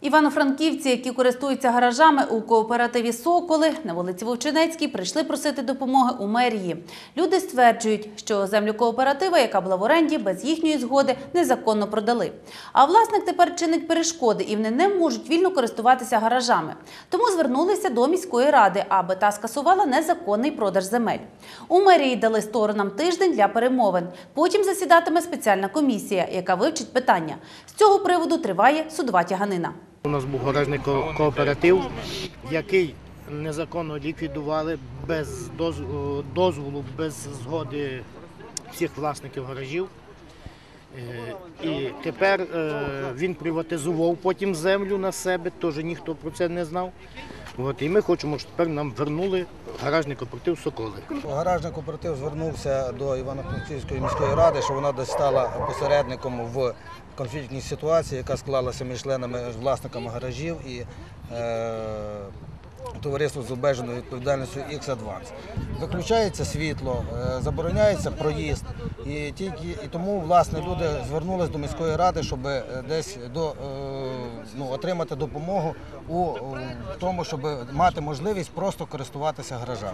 Івано-франківці, які користуються гаражами у кооперативі Соколи на вулиці Вовчинецькій, прийшли просити допомоги у мерії. Люди стверджують, що землю кооператива, яка була в оренді, без їхньої згоди незаконно продали. А власник тепер чинить перешкоди, і вони не можуть вільно користуватися гаражами. Тому звернулися до міської ради, аби та скасувала незаконний продаж земель. У мерії дали сторонам тиждень для перемовин. Потім засідатиме спеціальна комісія, яка вивчить питання. З цього приводу триває судова тяганина. У нас був гаражний ко- кооператив, який незаконно ліквідували без дозволу, без згоди всіх власників гаражів. Е, І тепер е, він приватизував потім землю на себе, теж ніхто про це не знав. От, і ми хочемо, щоб тепер нам вернули гаражний кооператив Соколи. Гаражний кооператив звернувся до Івано-Франківської міської ради, що вона десь стала посередником в конфліктній ситуації, яка склалася між членами власниками гаражів і е, товариством з обмеженою відповідальністю X-Advance. Виключається світло, е, забороняється проїзд, і тільки і тому власне люди звернулись до міської ради, щоб е, десь до, е, ну, отримати допомогу у тому, щоб мати можливість просто користуватися гаражами.